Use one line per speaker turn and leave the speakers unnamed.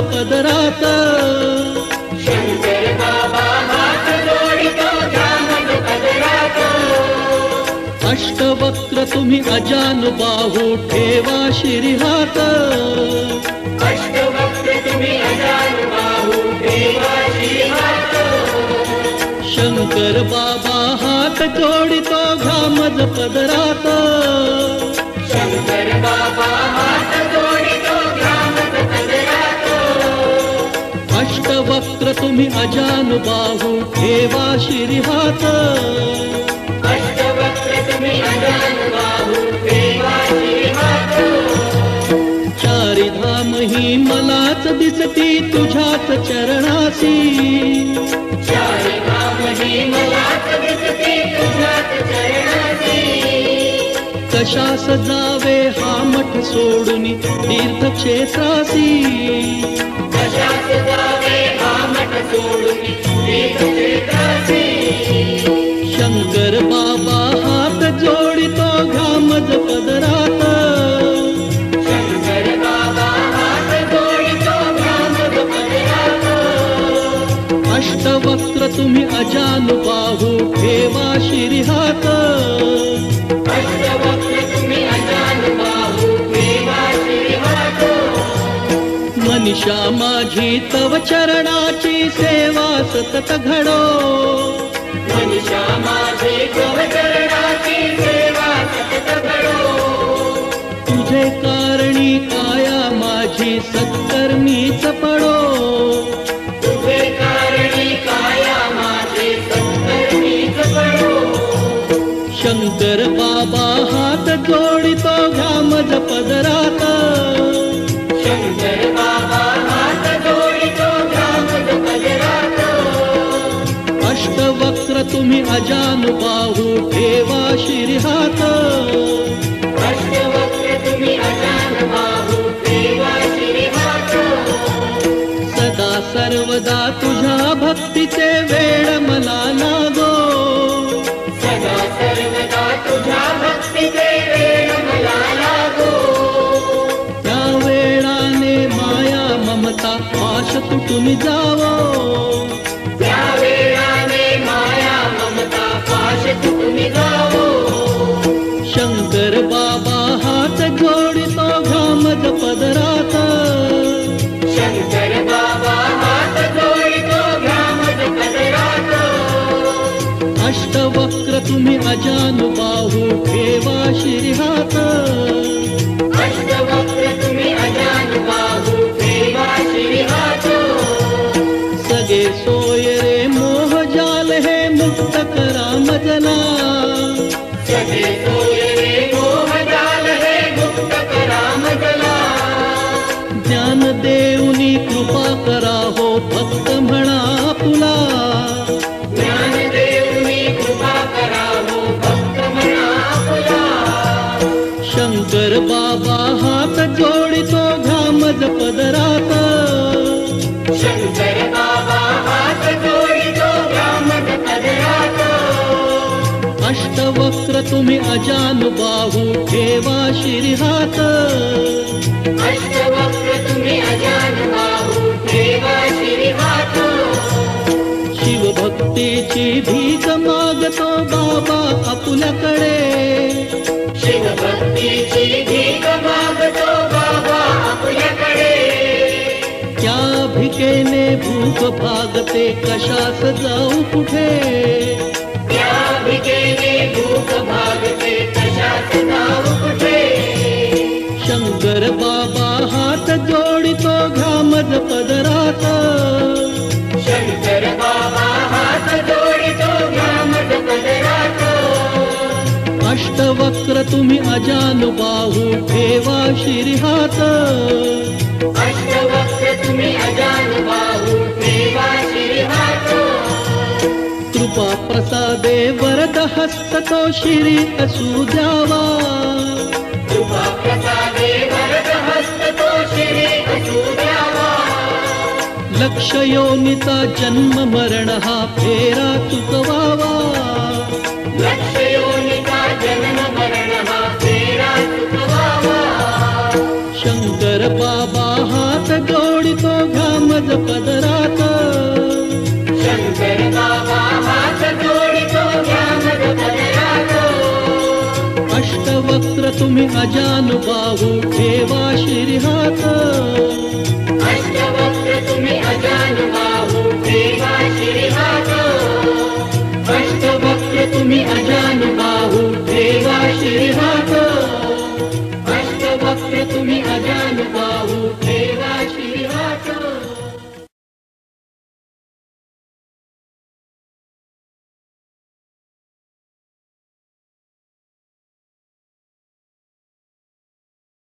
पदरात. अष्टवक्र तुम्ही अजानुबाहू ठेवा शिरिहात. शंकर बाबा हात जोडितो घामज पदरात. अष्टवक्र तुम्ही अजानुबाहू ठेवा
देवाची हात.
चारी धाम ही मलाच दिसती तुझ्याच चरणासी कशास जावे हा मठ सोडून तीर्थक्षेत्रासी जान पाहू ठेवा
शिरी हात.
मनीषा माझी तव चरणाची सेवा सतत घडो घामज पदरात.
शंकर बाबा हात जोडितो पदरात
अष्टवक्र तुम्ही अजानुबाहू ठेवा शिरिहात. पाश तुटून जावो.
त्या वेळाने माया ममता पाश तुटून जावो.
शंकर बाबा हात जोडितो घामज पदरात.
शंकर बाबा हात जोडितो घामज पदरात.
अष्टवक्र तुम्ही अजानुबाहू ठेवा शिरिहात
तुम्ही
ठेवा
तुम्ही अजानुबाहू देवा श्रीहात
शिवभक्तीची भीक मागतो बाबा आपुल्याकडे.
शिवभक्तीची भीक मागतो बाबा आपल्याकडे.
त्या भिकेने भूक भागते कशास जाऊ कुठे? शंकर बाबा हात जोडितो घामज पदरात.
शंकर बाबा हात जोडितो घामट पदरात.
अष्टवक्र तुम्ही अजानुबाहू ठेवा शिरिहात
अष्टवक्र तुम्ही अजानुबाहू देवा श्रीहात
कृपा प्रसादे वरद हस्त तो शिरी असू द्यावा
कृपा प्रसादे वरद हस्त तो श्री असू द्यावा
लक्ष योनिचा जन्म हा
मरण हा फेरा चुकवावा
शंकर बाबा जानू ठेवा श्रीहाता